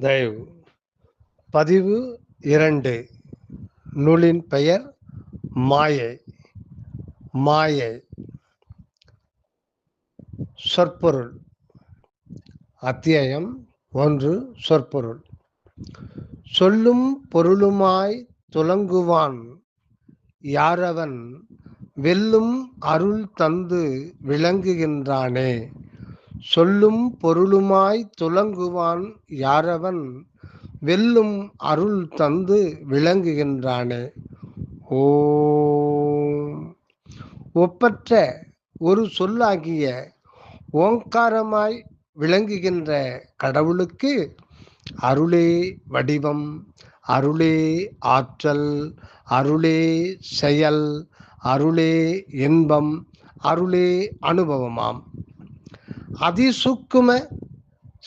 தயவு. பதிவு இரண்டு. நூலின் பெயர் மாயை. மாயை. சொற்பொருள். அத்தியாயம் ஒன்று சொற்பொருள். சொல்லும் பொருளுமாய் துலங்குவான். யாரவன் வெல்லும் அருள் தந்து விளங்குகின்றானே. சொல்லும் பொருளுமாய் துலங்குவான் யாரவன்? வெல்லும் அருள் தந்து விளங்குகின்றானே. ஓ ஒப்பற்ற ஒரு சொல்லாகிய ஓங்காரமாய் விளங்குகின்ற கடவுளுக்கு அருளே வடிவம் அருளே ஆற்றல் அருளே செயல் அருளே இன்பம் அருளே அனுபவமாம். அதிசூக்கும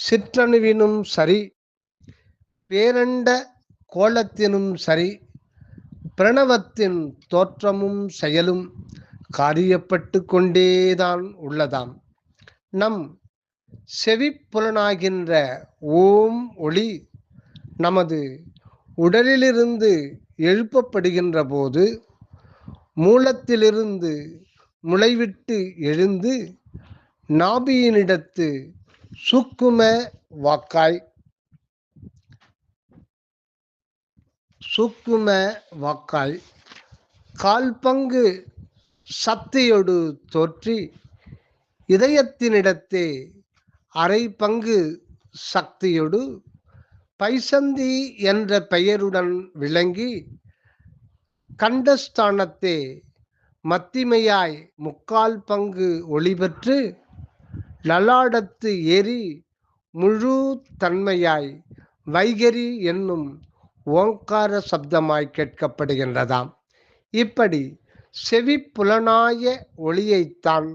சிற்றணுவினும் சரி பேரண்ட கோலத்தினும் சரி பிரணவத்தின் தோற்றமும் செயலும் காரியப்பட்டு கொண்டேதான் உள்ளதாம். நம் செவிப்புலனாகின்ற ஓம் ஒளி நமது உடலிலிருந்து எழுப்பப்படுகின்ற போது மூலத்திலிருந்து முளைவிட்டு எழுந்து நாபியினிடத்து சுக்கும வாக்காய். சுக்கும வாக்காய். கால் பங்கு சக்தியோடு தோற்றி இதயத்தினிடத்தே அரை பங்கு சக்தியோடு பைசந்தி என்ற பெயருடன் விளங்கி கண்டஸ்தானத்தே மத்திமையாய் முக்கால் பங்கு ஒளிபெற்று லலாடத்து ஏறி முழு தன்மையாய் வைகரி என்னும் ஓங்கார சப்தமாய் கேட்கப்படுகின்றதாம். இப்படி செவி புலனாய ஒளியைத்தான்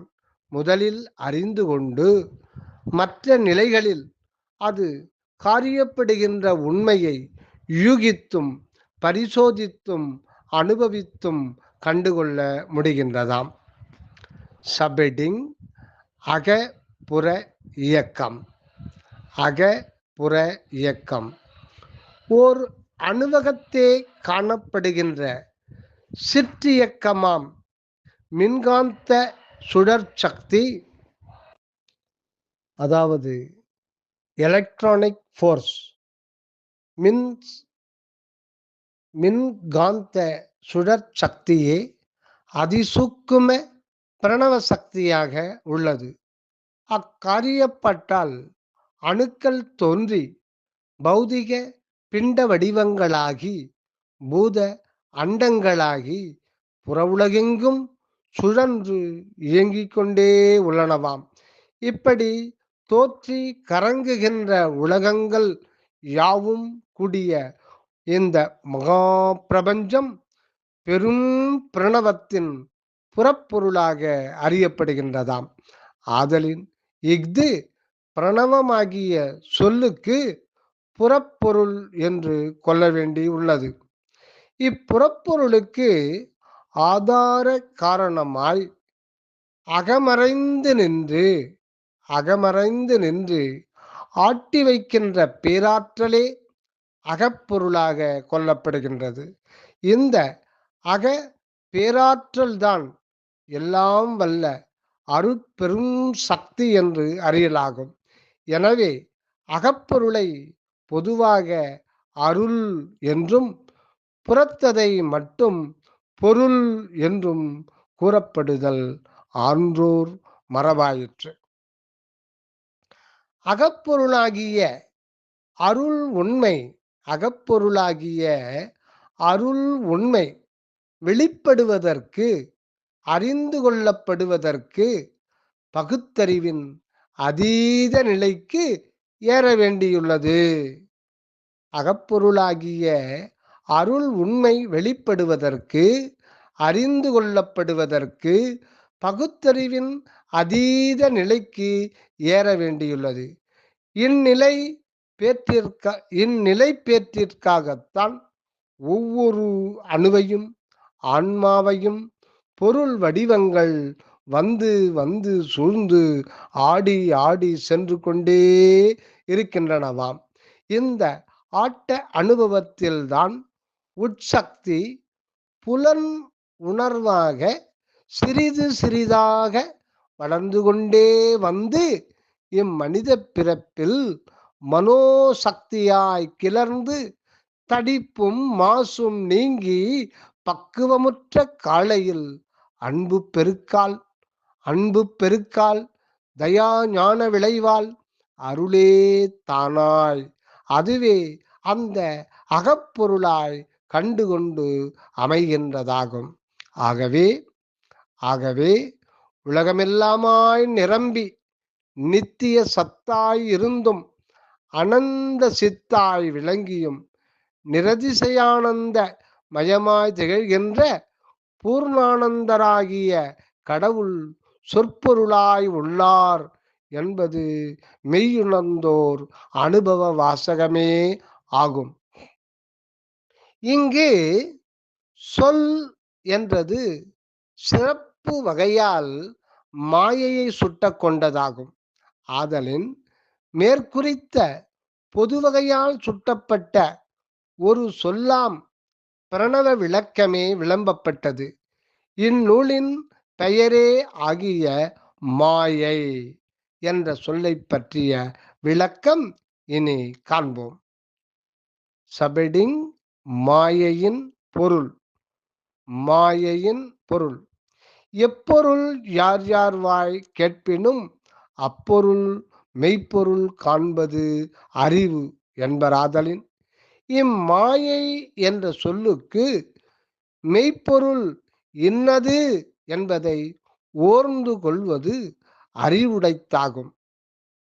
முதலில் அறிந்து கொண்டு மற்ற நிலைகளில் அது காரியப்படுகின்ற உண்மையை யூகித்தும் பரிசோதித்தும் அனுபவித்தும் கண்டுகொள்ள முடிகின்றதாம். சபெடிங் அக புற இயக்கம். அக புற இயக்கம். ஓர் அணுவகத்தே காணப்படுகின்ற சிற்றியக்கமாம். மின்காந்த சுழற்சக்தி அதாவது எலக்ட்ரானிக் ஃபோர்ஸ் மின் மின்காந்த சுழற்சக்தியே அதிசூக்கும பிரணவ சக்தியாக உள்ளது. அக்காரியப்பட்டால் அணுக்கள் தோன்றி பௌதிக பிண்ட வடிவங்களாகி பூத அண்டங்களாகி புறவுலகெங்கும் சுழன்று இயங்கிக் கொண்டே உள்ளனவாம். இப்படி தோற்றி கறங்குகின்ற உலகங்கள் யாவும் கூடிய இந்த மகா பிரபஞ்சம் பெரும் பிரணவத்தின் புறப்பொருளாக அறியப்படுகின்றதாம். ஆதலின் இஃது பிரணவமாகிய சொல்லுக்கு புறப்பொருள் என்று கொள்ள வேண்டி உள்ளது. இப்புறப்பொருளுக்கு ஆதார காரணமாய் அகமறைந்து நின்று அகமறைந்து நின்று ஆட்டி வைக்கின்ற பேராற்றலே அகப்பொருளாக கொள்ளப்படுகின்றது. இந்த அக பேராற்றல்தான் எல்லாம் வல்ல அருட்பெரும் சக்தி என்று அறியலாகும். எனவே அகப்பொருளை பொதுவாக அருள் என்றும் புறத்ததை மட்டும் பொருள் என்றும் கூறப்படுதல் ஆன்றோர் மரபாயிற்று. அகப்பொருளாகிய அருள் உண்மை அகப்பொருளாகிய அருள் உண்மை வெளிப்படுவதற்கு அறிந்து கொள்ளப்படுவதற்கு பகுத்தறிவின் அதீத நிலைக்கு ஏற வேண்டியுள்ளது. அகப்பொருளாகிய அருள் உண்மை வெளிப்படுவதற்கு அறிந்து கொள்ளப்படுவதற்கு பகுத்தறிவின் அதீத நிலைக்கு ஏற வேண்டியுள்ளது. இந்நிலை பேற்றிற்க இந்நிலை பேற்றிற்காகத்தான் ஒவ்வொரு அணுவையும் ஆன்மாவையும் பொருள் வடிவங்கள் வந்து வந்து சூழ்ந்து ஆடி ஆடி சென்று கொண்டே இருக்கின்றனவாம். இந்த ஆட்ட அனுபவத்தில்தான் உட்சக்தி புலன் உணர்வாக சிறிது சிறிதாக வளர்ந்து கொண்டே வந்து இம்மனித பிறப்பில் மனோசக்தியாய் கிளர்ந்து தடிப்பும் மாசும் நீங்கி பக்குவமுற்ற காலையில் அன்பு பெருக்கால் அன்பு பெருக்கால் தயா ஞான விளைவால் அருளே தானாய். அதுவே அந்த அகப்பொருளாய் கண்டுகொண்டு அமைகின்றதாகும். ஆகவே ஆகவே உலகமெல்லாமாய் நிரம்பி நித்திய சத்தாய் இருந்தும் அனந்த சித்தாய் விளங்கியும் நிரதிசயானந்த மயமாய் திகழ்கின்ற பூர்ணானந்தராகிய கடவுள் சொற்பொருளாய் உள்ளார் என்பது மெய்யுணர்ந்தோர் அனுபவ வாசகமே ஆகும். இங்கு சொல் என்றது சிறப்பு வகையால் மாயையை சுட்ட கொண்டதாகும். ஆதலின் மேற்குறித்த பொது வகையால் சுட்டப்பட்ட ஒரு சொல்லாம் பிரணவ விளக்கமே விளம்பப்பட்டது. இந்நூலின் பெயரே ஆகிய மாயை என்ற சொல்லை பற்றிய விளக்கம் இனி காண்போம். சபெடிங் மாயையின் பொருள். மாயையின் பொருள். எப்பொருள் யார் யார் வாய் கேட்பினும் அப்பொருள் மெய்ப்பொருள் காண்பது அறிவு என்பராதலின் இம்மாயை என்ற சொல்லுக்கு மெய்ப்பொருள் இன்னது என்பதை ஓர்ந்து கொள்வது அறிவுடைத்தாகும்.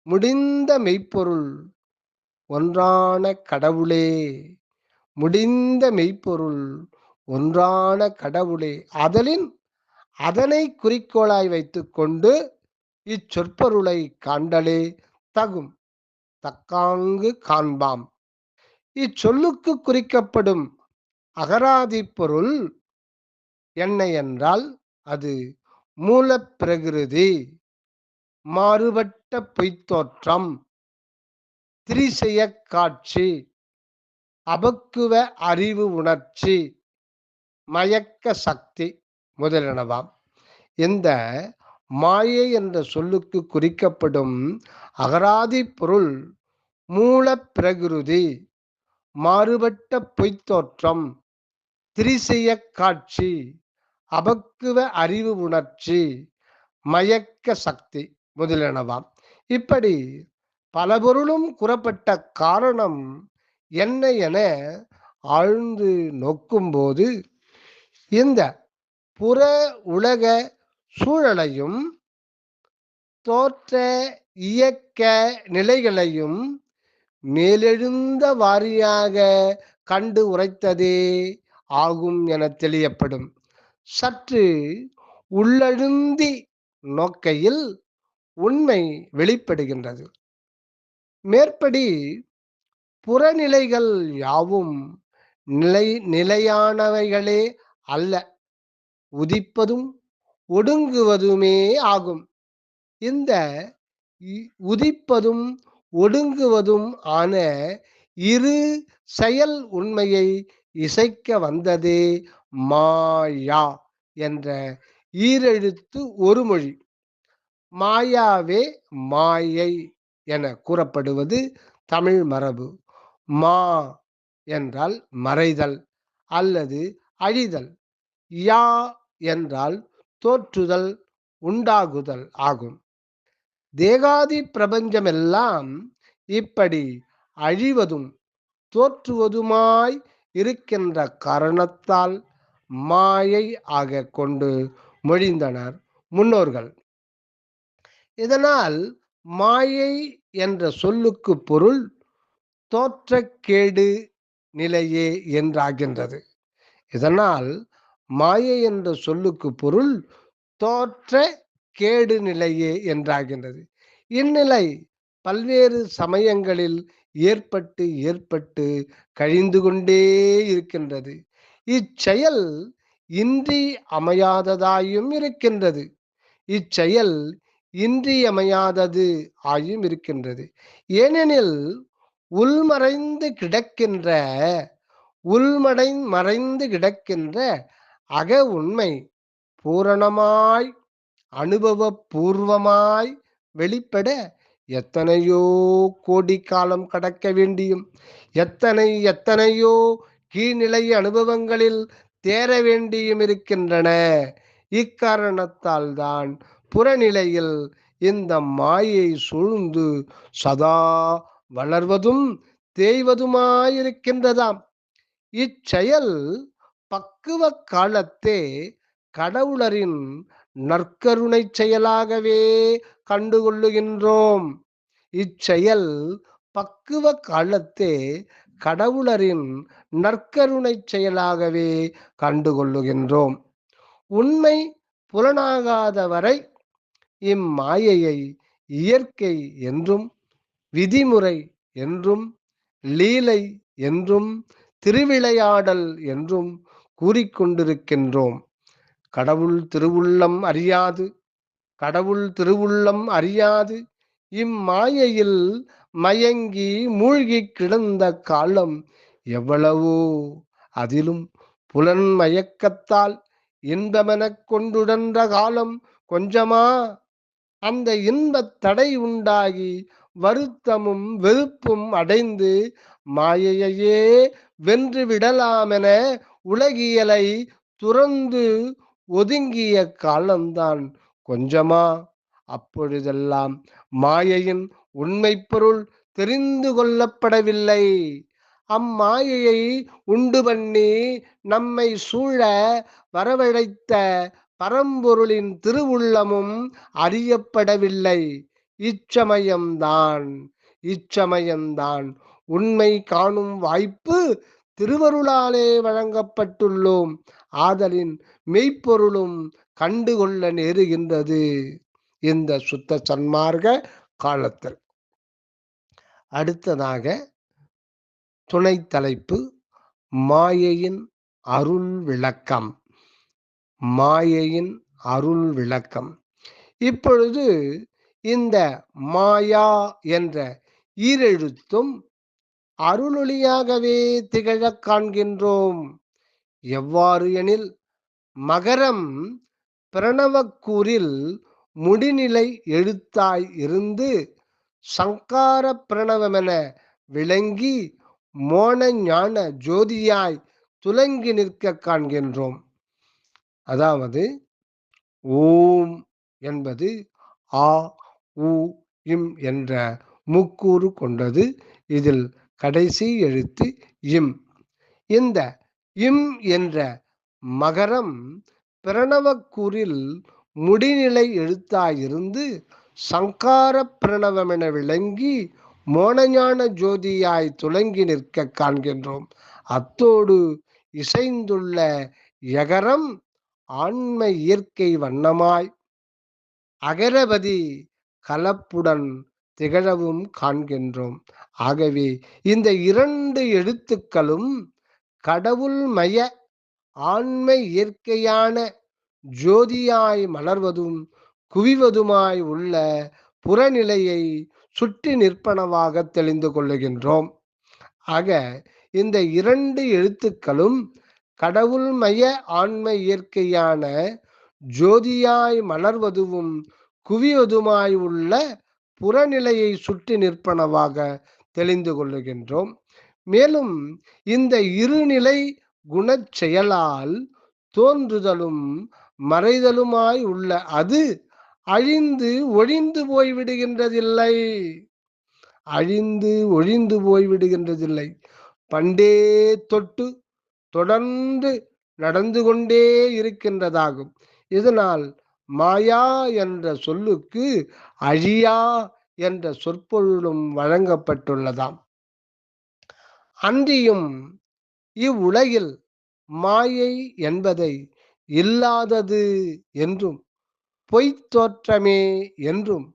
முடிந்த மெய்ப்பொருள் ஒன்றான கடவுளே முடிந்த மெய்ப்பொருள் ஒன்றான கடவுளே அதலின் அதனை குறிக்கோளாய் வைத்துக்கொண்டு இச்சொற்பொருளை காண்டலே தகும். தக்காங்கு காண்பாம். இச்சொல்லுக்கு குறிக்கப்படும் அகராதி பொருள் என்ன என்றால் அது மூலப்பிரகிருதி மாறுபட்ட பொய்த்தோற்றம் திரிசெய காட்சி அபக்குவ அறிவு உணர்ச்சி மயக்க சக்தி முதலினவாம் இந்த மாயை என்ற சொல்லுக்கு குறிக்கப்படும் அகராதி பொருள் மூல பிரகிருதி மாறுபட்ட பொய்த்தோற்றம் திரிசெய காட்சி அபக்குவ அறிவு உணர்ச்சி மயக்க சக்தி முதலியனவாம் இப்படி பல பொருளும் கூறப்பட்ட காரணம் என்ன என ஆழ்ந்து நோக்கும்போது இந்த புற உலக சூழலையும் தோற்ற இயக்க நிலைகளையும் மேலெழுந்த வாரியாக கண்டு உரைத்ததே ஆகும் என தெளியப்படும். சற்று உள்ளழுந்தி நோக்கையில் உண்மை வெளிப்படுகின்றது. மேற்படி புறநிலைகள் யாவும் நிலை நிலையானவைகளே அல்ல. உதிப்பதும் ஒடுங்குவதுமே ஆகும். இந்த உதிப்பதும் ஒடுங்குவதும் ஆன இரு செயல் உண்மையை இசைக்க வந்ததே மாயா என்ற ஈரெழுத்து ஒரு மொழி. மாயாவே மாயை என கூறப்படுவது தமிழ் மரபு. மா என்றால் மறைதல் அல்லது அழிதல். யா என்றால் தோற்றுதல் உண்டாகுதல் ஆகும். தேகாதி பிரபஞ்சமெல்லாம் இப்படி அழிவதும் தோற்றுவதுமாய் இருக்கின்ற காரணத்தால் மாயை ஆக கொண்டு மொழிந்தனர் முன்னோர்கள். இதனால் மாயை என்ற சொல்லுக்கு பொருள் தோற்றக்கேடு நிலையே என்றாகின்றது. இதனால் மாயை என்ற சொல்லுக்கு பொருள் தோற்ற கேடு நிலையே என்றாகின்றது. இந்நிலை பல்வேறு சமயங்களில் ஏற்பட்டு ஏற்பட்டு கழிந்து கொண்டே இருக்கின்றது. இச்செயல் இன்றி அமையாததாயும் இருக்கின்றது. இச்செயல் இன்றியமையாதது ஆயும் இருக்கின்றது. ஏனெனில் உள்மறைந்து கிடக்கின்ற உள்மடை மறைந்து கிடக்கின்ற அக உண்மை பூரணமாய் அனுபவபூர்வமாய் வெளிப்பட எத்தனையோ கோடி காலம் கடக்க வேண்டியும் எத்தனை எத்தனையோ கீழ்நிலை அனுபவங்களில் தேர வேண்டியும் இருக்கின்றன. இக்காரணத்தால் தான் புறநிலையில் இந்த மாயை சூழ்ந்து சதா வளர்வதும் தேய்வதுமாயிருக்கின்றதாம். இச்செயல் பக்குவ காலத்தே கடவுளரின் நற்கருணை செயலாகவே கண்டுகொள்ளுகின்றோம். இச்செயல் பக்குவ காலத்தே கடவுளரின் நற்கருணை செயலாகவே கண்டுகொள்ளுகின்றோம். உண்மை புலனாகாத வரை இம்மாயையை இயற்கை என்றும் விதிமுறை என்றும் லீலை என்றும் திருவிளையாடல் என்றும் கூறிக்கொண்டிருக்கின்றோம். கடவுள் திருவுள்ளம் அறியாது. கடவுள் திருவுள்ளம் அறியாது. இம்மாயையில் மயங்கி மூழ்கி கிடந்த காலம் எவ்வளவோ. அதிலும் புலன் மயக்கத்தால் இன்பமெனக் கொண்டுடன்ற காலம் கொஞ்சமா. அந்த இன்பத் தடை உண்டாகி வருத்தமும் வெறுப்பும் அடைந்து மாயையே வென்று விடலாமென உலகியலை துறந்து ஒதுங்கிய காலம்தான் கொஞ்சமா. அப்பொழுதெல்லாம் மாயையின் உண்மை பொருள் தெரிந்து கொள்ளப்படவில்லை. அம்மாயையை உண்டு பண்ணி நம்மை சூழ வரவழைத்த பரம்பொருளின் திருவுள்ளமும் அறியப்படவில்லை. இச்சமயம்தான் இச்சமயம்தான் உண்மை காணும் வாய்ப்பு திருவருளாலே வழங்கப்பட்டுள்ளோம். ஆதலின் மெய்ப்பொருளும் கண்டுகொள்ள நேருகின்றது இந்த சுத்த சன்மார்க்க காலத்தில். அடுத்ததாக துணை தலைப்பு மாயையின் அருள் விளக்கம். மாயையின் அருள் விளக்கம். இப்பொழுது இந்த மாயா என்ற ஈரெழுத்தும் அருளொளியாகவே திகழக் காண்கின்றோம். எவ்வாறு எனில் மகரம் பிரணவக்கூறில் முடிநிலை எழுத்தாய் இருந்து சங்கார பிரணவமென விளங்கி மோன ஞான ஜோதியாய் துலங்கி நிற்க காண்கின்றோம். அதாவது ஓம் என்பது ஆ உ இம் என்ற முக்கூறு கொண்டது. இதில் கடைசி எழுத்து இம். இந்த இம் என்ற மகரம் பிரணவக்கூறில் முடிநிலை எழுத்தாயிருந்து சங்கார பிரணவமென விளங்கி மோனஞான ஜோதியாய் துலங்கி நிற்க காண்கின்றோம். அத்தோடு இசைந்துள்ள யகரம் ஆண்மை இயற்கை வண்ணமாய் அகரபதி கலப்புடன் திகழவும் காண்கின்றோம். ஆகவே இந்த இரண்டு எழுத்துக்களும் கடவுள் மய ஆண்மை இயற்கையான ஜோதியாய் மலர்வதும் குவிவதுமாய் உள்ள புறநிலையை சுற்றி நிற்பனவாக தெளிந்து கொள்ளுகின்றோம். ஆக இந்த இரண்டு எழுத்துக்களும் கடவுள்மய ஆண்மை இயற்கையான ஜோதியாய் மலர்வதுவும் குவிவதுமாய் உள்ள புறநிலையை சுற்றி நிற்பனவாக தெளிந்து கொள்ளுகின்றோம். மேலும் இந்த இருநிலை குணச் செயலால் தோன்றுதலும் மறைதலுமாய் உள்ள அது அழிந்து ஒழிந்து போய்விடுகின்றதில்லை. அழிந்து ஒழிந்து போய்விடுகின்றதில்லை. பண்டே தொட்டு தொடர்ந்து நடந்து கொண்டே இருக்கின்றதாகும். இதனால் மாயா என்ற சொல்லுக்கு அழியா என்ற சொற்பொருளும் வழங்கப்பட்டுள்ளதாம். அன்றியும் இவ்வுலகில் மாயை என்பதை இல்லாதது என்றும் பொய்த் தோற்றமே என்றும்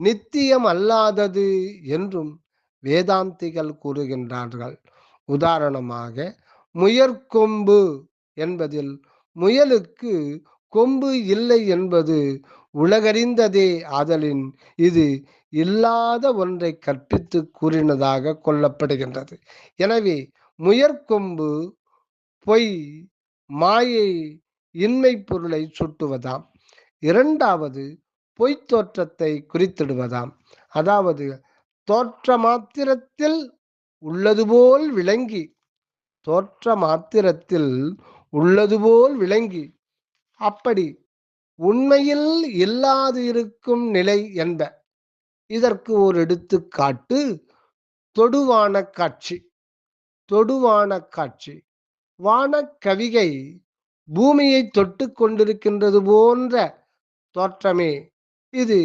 நித்தியம் அல்லாதது என்றும் வேதாந்திகள் கூறுகின்றார்கள். உதாரணமாக முயற்கொம்பு என்பதில் முயலுக்கு கொம்பு இல்லை என்பது உலகறிந்ததே ஆதலின் இது இல்லாத ஒன்றை கற்பித்து கூறினதாக கொள்ளப்படுகின்றது. எனவே முயற்கொம்பு பொய் மாயை இன்மை பொருளை சுட்டுவதாம். இரண்டாவது பொய்த் தோற்றத்தை குறித்திடுவதாம். அதாவது தோற்ற மாத்திரத்தில் உள்ளது போல் விளங்கி தோற்ற மாத்திரத்தில் உள்ளது போல் விளங்கி அப்படி உண்மையில் இல்லாது இருக்கும் நிலை என்ப. இதற்கு ஒரு எடுத்துக்காட்டு தொடுவான காட்சி. தொடுவான காட்சி. வானக்கவிகை பூமியை தொட்டு கொண்டிருக்கின்றது போன்ற தோற்றமே. இது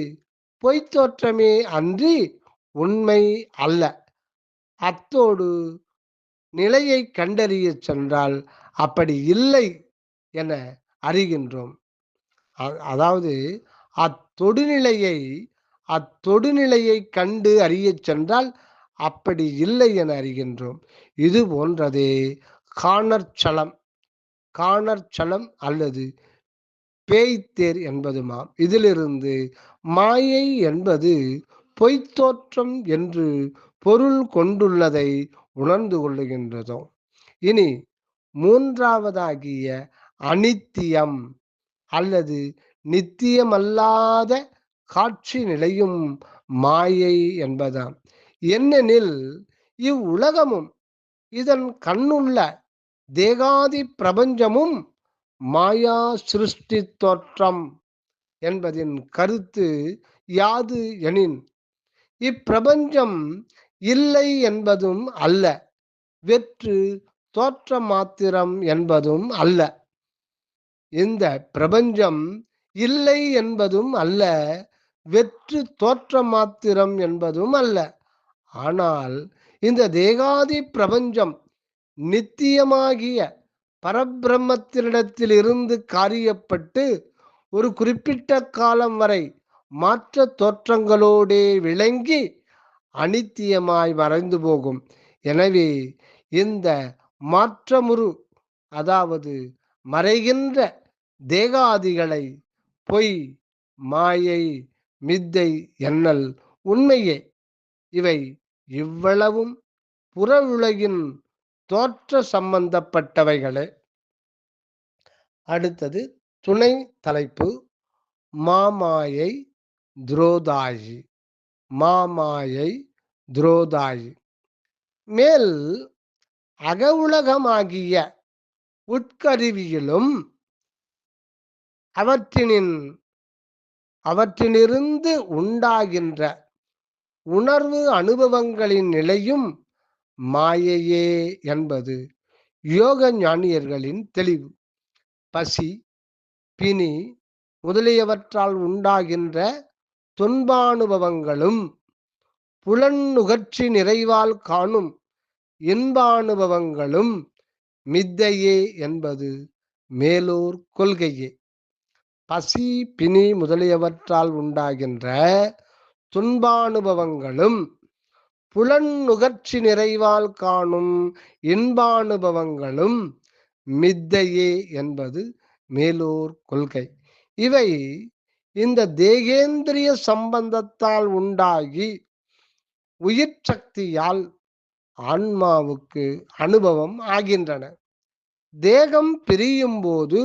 பொய்த் தோற்றமே அன்றி உண்மை அல்ல. அத்தோடு நிலையை கண்டறிய சென்றால் அப்படி இல்லை என அறிகின்றோம். அதாவது அத்தொடுநிலையை அத்தொடுநிலையை கண்டு அறியச் சென்றால் அப்படி இல்லை என அறிகின்றோம். இது போன்றதே காணற்சலம் காணற்சலம் அல்லது பேய்த்தேர் என்பதுமாம். இதிலிருந்து மாயை என்பது பொய்த்தோற்றம் என்று பொருள் கொண்டுள்ளதை உணர்ந்து கொள்ளுகின்றதோ? இனி மூன்றாவதாகிய அனித்தியம் அல்லது நித்தியமல்லாத காட்சி நிலையும் மாயை என்பதாம். என்னெனில் இவ்வுலகமும் இதன் கண்ணுள்ள தேகாதி பிரபஞ்சமும் மாயா சிருஷ்டி தோற்றம் என்பதின் கருத்து யாது எனின் இப்பிரபஞ்சம் இல்லை என்பதும் அல்ல வெற்று தோற்ற மாத்திரம் என்பதும் அல்ல. இந்த பிரபஞ்சம் இல்லை என்பதும் அல்ல வெற்று தோற்ற மாத்திரம் என்பதும் அல்ல. ஆனால் இந்த தேகாதி பிரபஞ்சம் நித்தியமாகிய பரபிரம்மத்தினிடத்திலிருந்து காரியப்பட்டு ஒரு குறிப்பிட்ட காலம் வரை மாற்ற தோற்றங்களோடே விளங்கி அனித்தியமாய் மறைந்து போகும். எனவே இந்த மாற்றமுறு அதாவது மறைகின்ற தேகாதிகளை பொய் மாயை மித்தை எண்ணல் உண்மையே. இவை இவ்வளவும் புற உலகின் தோற்ற சம்பந்தப்பட்டவைகளே. அடுத்தது துணை தலைப்பு மாமாயை துரோதாயி. மாமாயை துரோதாயி. மேல் அகவுலகமாகிய உட்கருவியிலும் அவற்றினின் அவற்றிலிருந்து உண்டாகின்ற உணர்வு அனுபவங்களின் நிலையும் மாயையே என்பது யோக ஞானியர்களின் தெளிவு. பசி பிணி முதலியவற்றால் உண்டாகின்ற துன்பானுபவங்களும் புலன்நுகர்ச்சி நிறைவால் காணும் இன்பானுபவங்களும் மித்தையே என்பது மேலோர் கொள்கையே. பசி பிணி முதலியவற்றால் உண்டாகின்ற துன்பானுபவங்களும் புலன் நுகர்ச்சி நிறைவால் காணும் இன்பானுபவங்களும் மித்தையே என்பது மேலோர் கொள்கை. இவை இந்த தேகேந்திரிய சம்பந்தத்தால் உண்டாகி உயிர் சக்தியால் ஆன்மாவுக்கு அனுபவம் ஆகின்றன. தேகம் பிரியும் போது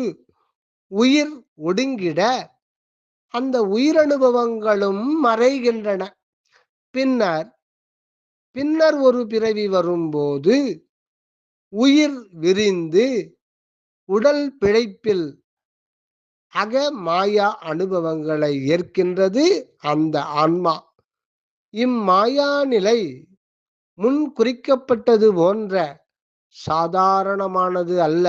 உயிர் ஒடுங்கிட அந்த உயிரனுபவங்களும் மறைகின்றன. பின்னர் பின்னர் ஒரு பிறவி வரும்போது உயிர் விரிந்து உடல் பிழைப்பில் அக மாயா அனுபவங்களை ஏற்கின்றது அந்த ஆன்மா. இம்மாயா நிலை முன் குறிக்கப்பட்டது போன்ற சாதாரணமானது அல்ல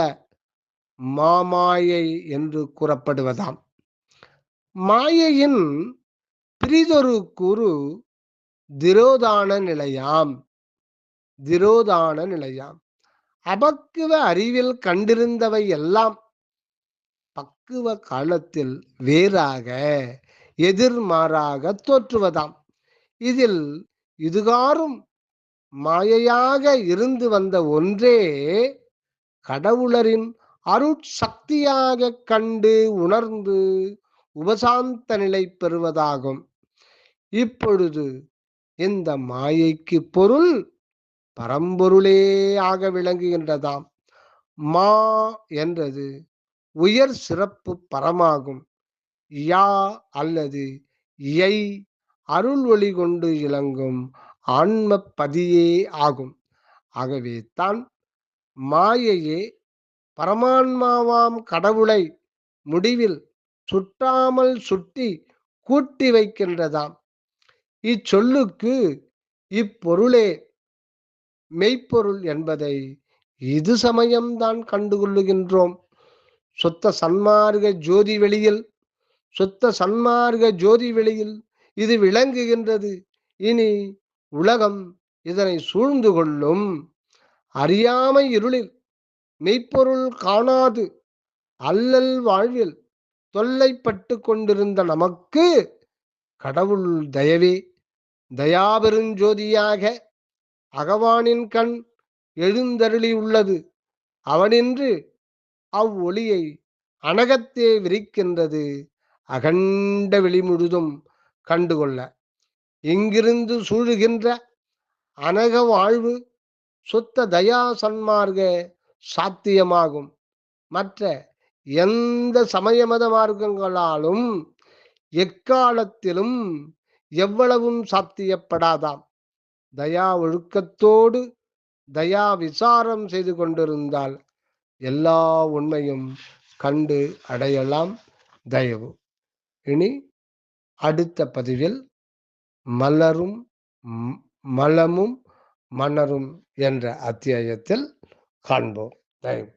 மாமாயை என்று கூறப்படுவதாம். மாயையின் பிரிதொரு கூறு திரோதான நிலையாம். திரோதான நிலையாம். அபக்குவ அறிவில் கண்டிருந்தவை எல்லாம் பக்குவ காலத்தில் வேறாக எதிர்மாறாக தோற்றுவதாம். இதில் இதுகாரும் மாயையாக இருந்து வந்த ஒன்றே கடவுளரின் அருட்சக்தியாக கண்டு உணர்ந்து உபசாந்த நிலை பெறுவதாகும். இப்பொழுது இந்த மாயைக்கு பொருள் பரம்பொருளே ஆக விளங்குகின்றதாம். மா என்றது உயர் சிறப்பு பரமாகும். யா அல்லது யை அருள் ஒளி கொண்டு இளங்கும் ஆன்ம பதியே ஆகும். ஆகவே தான் மாயையே பரமான்மாவாம் கடவுளை முடிவில் சுட்டாமல் சுட்டி கூட்டி வைக்கின்றதாம். இச்சொல்லுக்கு இப்பொருளே மெய்ப்பொருள் என்பதை இது சமயம்தான் கண்டுகொள்ளுகின்றோம். சுத்த சன்மார்க ஜோதி வெளியில் சுத்த சன்மார்க ஜோதி வெளியில் இது விளங்குகின்றது. இனி உலகம் இதனை சூழ்ந்து கொள்ளும். அறியாமை இருளில் மெய்ப்பொருள் காணாது. அல்லல் வாழ்வில் தொல்லைப்பட்டு கொண்டிருந்த நமக்கு கடவுள் தயவே. தயாபெருஞ்சோதியாக அகவானின் கண் எழுந்தருளி உள்ளது. அவனின்று அவ்வொளியை அனகத்தே விரிக்கின்றது. அகண்ட வெளி முழுதும் கண்டுகொள்ள. இங்கிருந்து சூழுகின்ற அனக வாழ்வு சுத்த தயா சன்மார்க்க சாத்தியமாகும். மற்ற எந்த சமய மத மார்க்கங்களாலும் எக்காலத்திலும் எவ்வளவும் சாத்தியப்படாதாம். தயா ஒழுக்கத்தோடு தயா விசாரம் செய்து கொண்டிருந்தால் எல்லா உண்மையும் கண்டு அடையலாம் தயவு. இனி அடுத்த பதிவில் மலரும் மலமும் மன்னரும் என்ற அத்தியாயத்தில் காண்போம். தயவு.